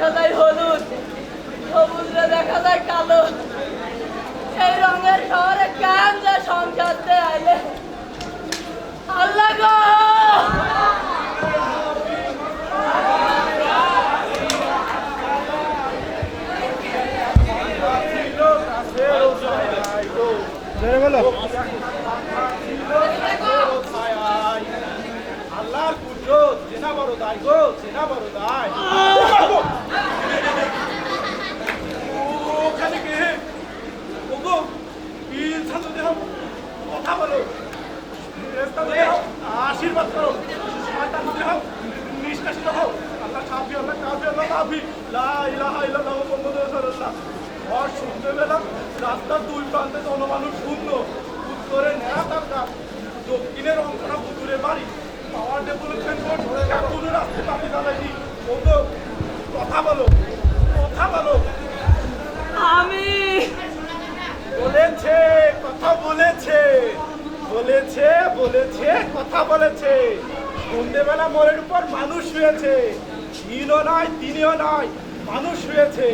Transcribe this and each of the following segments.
দেখা যায় হলুদ সবুজরে দেখা যায় কালো। সেই রঙের শহরে কেন যে সংসারতে আইলে? আল্লাহ গো! আল্লাহর কুদরত চেনা বড় দায় গো, চেনা বড় দায় ওখানে কে? ওগো ইনসান দেহ, কথা বলো। আশীর্বাদ করো। শয়তান দেহ, নিষ্কাশিত হও। আল্লাহ কাফি আল্লাহ কাফি আল্লাহ কাফি লা ইলাহা ইল্লাল্লাহ মুহাম্মাদুর রাসূলুল্লাহ। আর পেলাম রাস্তার দুই প্রান্তে জনমানুষ শূন্য। উত্তরে নেড়া তার দক্ষিণের অংশটা পুকুরে বাড়ি। পাখি কথা বলো কথা বলো। আমি বলেছে কথা বলেছে বলেছে বলেছে কথা বলেছে। সন্ধ্যেবেলা মোড়ের উপর মানুষ শুয়েছে তিনও নয় তিনিও নয় মানুষ শুয়েছে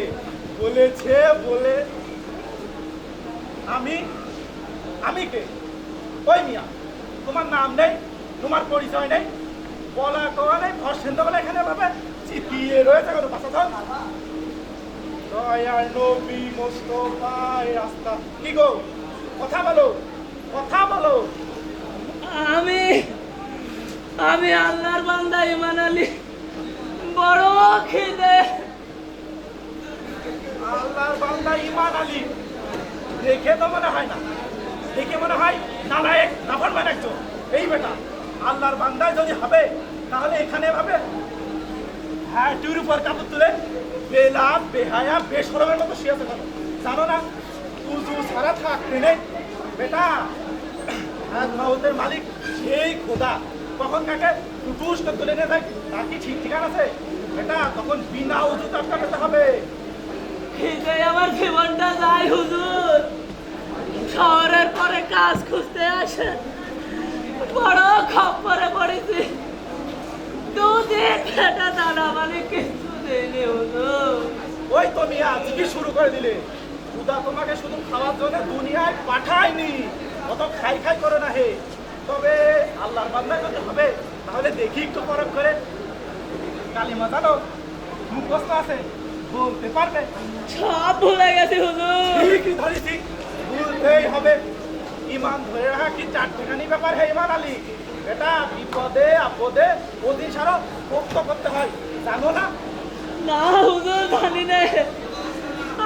বলেছে বলে আমি আমি কে? ওই মিয়া তোমার নাম নেই? তোমার পরিচয় নেই। বলা কওয়া নেই ঘর বলে এখানে ভাবে চিপিয়ে রয়েছে কোনো বাসা দয়ার নবী মোস্তফায় রাস্তা। কি গো? কথা বলো কথা বলো। আমি আমি আল্লাহর বান্দা ইমান আলী বড় খিদে। আল্লাহর বান্দা ইমান আলী দেখে তো মনে হয় না। দেখে মনে হয় নালায়েক নাফরমান একজন। এই বেটা। আল্লাহর বান্দায় যদি হবে, তাহলে এখানে ভাবে হ্যাঁ টুর উপর কাপড় তুলে বেলা বেহায়া, বেসরমের মতো শুয়েছে কেন? জানো না তুজু সারা থাকতে নেই বেটা হ্যাঁ মালিক সেই খোদা। কখন কাকে? করে তুলে নিয়ে যায় তার কি ঠিক ঠিকানা আছে? বেটা, তখন বিনা উজু চাপটা পেতে হবে। খিদে আমার জীবনটা যায় হুজুর। শহরের পরে কাজ খুঁজতে আসে বড় খপ্পরে পড়েছি। দুদিন পেটা দানা মানে কিছু দেয়নি হুজুর ওই তো মিয়া কি শুরু করে দিলে। খুদা তোমাকে শুধু খাওয়ার জন্য দুনিয়ায় পাঠায়নি। অত খাই খাই করে না হে। তবে আল্লাহর বান্দা যদি হবে। তাহলে দেখি একটু পরখ করে। কালিমা জানো মুখস্থ আছে বলতে পারবে? সব ভুলে গেছি হুজুর ঠিকই ধরেছি। ভুলতেই হবে। ইমান ধরে রাখা কি চারটেখানি ব্যাপার হে ইমান আলী? এটা বিপদে আপদে অতি সারো ভক্ত করতে হয়। জানো না? না হুজুর জানি না।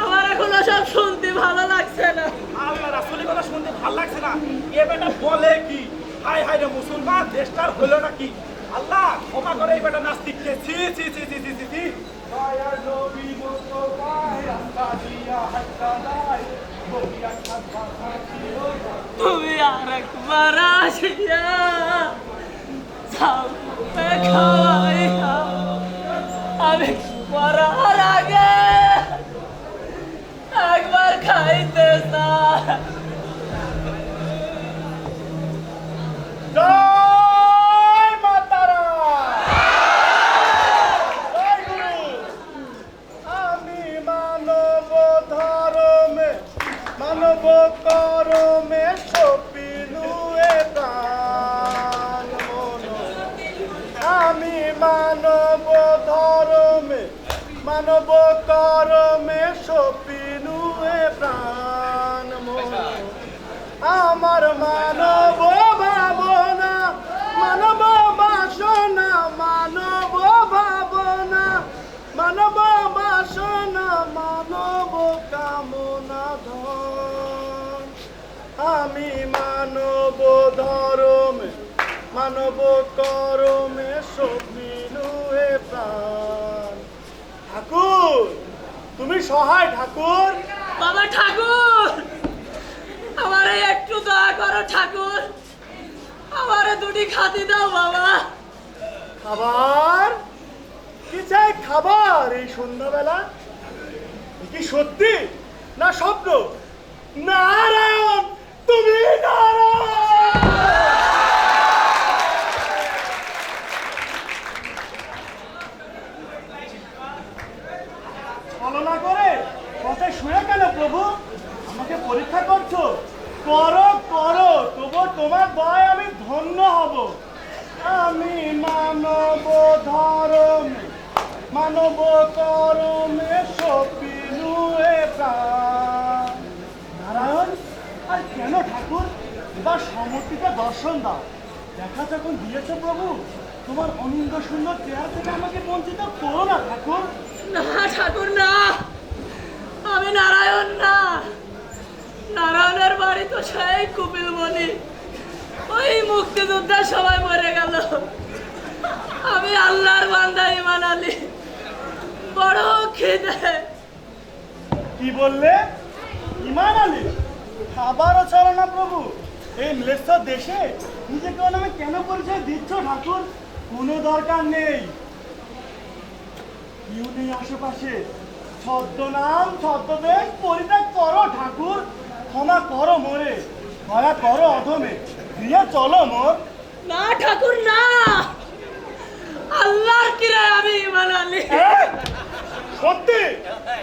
আমার এখন সব শুনতে ভালো লাগছে না। আল্লাহ রাসুলের কথা শুনতে ভালো লাগছে না। এ বেটা বলে কি? হাই হাই রে মুসলমান দেশটার হলো না কি? আল্লাহ ক্ষমা করে এই বেটা নাস্তিককে। ছি ছি ছি ছি ছি ছি ছি। তুমি আর একবার আসিয়া আমি মরার আগে একবার খাইতে চাই। মানব করমে সপিলু দান আমি মানব মানব করমে সপিনুয়ে প্রাণ মোর আমার মানব মানব করমে সপিনুয়ে প্রাণ। ঠাকুর তুমি সহায় ঠাকুর। বাবা ঠাকুর আমারে একটু দয়া করো ঠাকুর। আমারে দুটি খাতি দাও বাবা। খাবার? কি চাই খাবার এই সন্ধ্যাবেলা? কি সত্যি না স্বপ্ন? নারায়ণ তুমি নারায়ণ ছলনা করে পথে শুয়ে কেন প্রভু আমাকে পরীক্ষা করছ করো করো তবু তোমার দয় আমি ধন্য হব আমি মানব ধরমে মানব করমে সপিনু নারায়ণ, আর কেন ঠাকুর? এবার সমর্পিত দর্শন দাও। দেখা যখন দিয়েছ প্রভু। তোমার অনিন্দ সুন্দর চেয়ার থেকে আমাকে বঞ্চিত করো ঠাকুর। না ঠাকুর, না। আমি নারায়ণ না। নারায়ণের বাড়ি তো সেই কুপিল মনি ওই মুক্তিযোদ্ধার সবাই মরে গেল। আমি আল্লাহর বান্দা, ইমান আলী। বড় খিদে কি বললে? ইমান আলী খাবারও চলো না প্রভু। এই ম্লেচ্ছর দেশে নিজেকে নামে কেন পরিচয় দিচ্ছ ঠাকুর? কোনো দরকার নেই। কেউ নেই আশেপাশে ছদ্মনাম ছদ্মবেশ পরিত্যাগ করো ঠাকুর। ক্ষমা করো মোরে দয়া করো অধমে। দিয়ে চলো মোর। না ঠাকুর না। আল্লাহর কিরে আমি ইমান আলী। সত্যি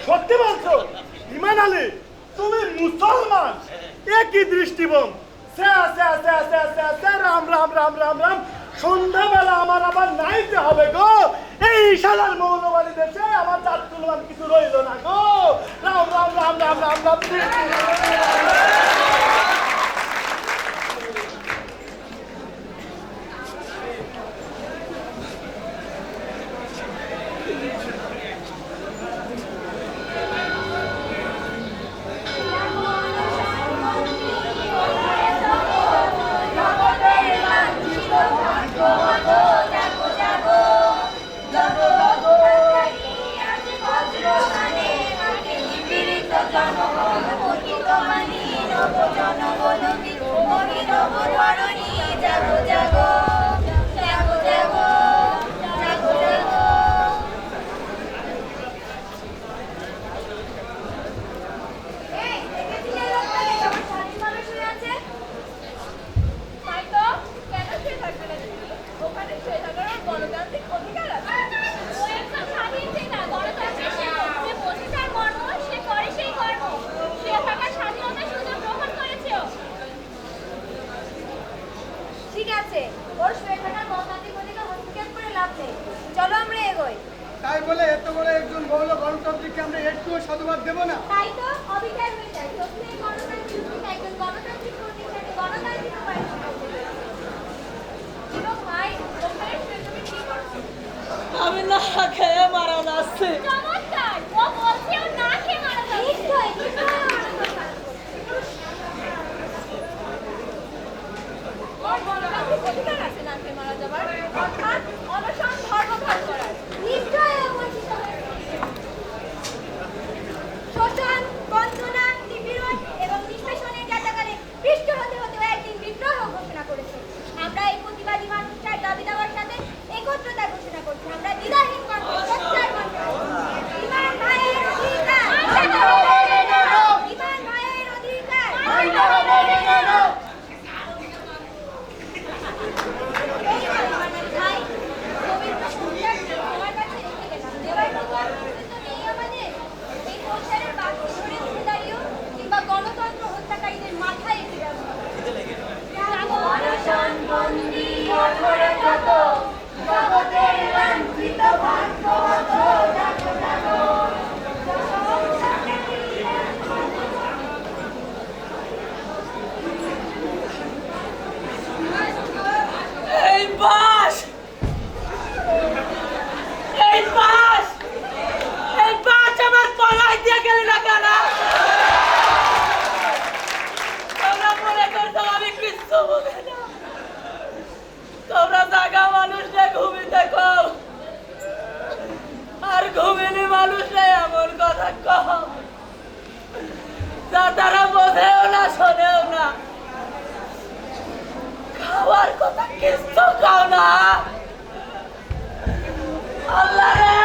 সত্যি বলছো ইমান আলী তুমি মুসলমান এ কি দৃষ্টিবম স্যা, স্যা, স্যা, স্যা, স্যা, স্যা, রাম রাম রাম রাম রাম সন্ধ্যাবেলা আমার আবার নাইতে হবে গো এই শালার মৌলবাদী দেশে আমার চার তুলমান কিছু রইল না গো রাম রাম রাম রাম রাম রাম বলে এত বড় একজন বড় গণতান্ত্রিককে আমরা একটুও সাধুবাদ দেবো না। তাই তো অবিচার Bago ng bato, bago দেখো, আর ঘুমেলে মানুষরা এমন কথা কম যা তারা বোঝেও না, শোনেও না। খাওয়ার কথা কিছু খাও না। আল্লাহ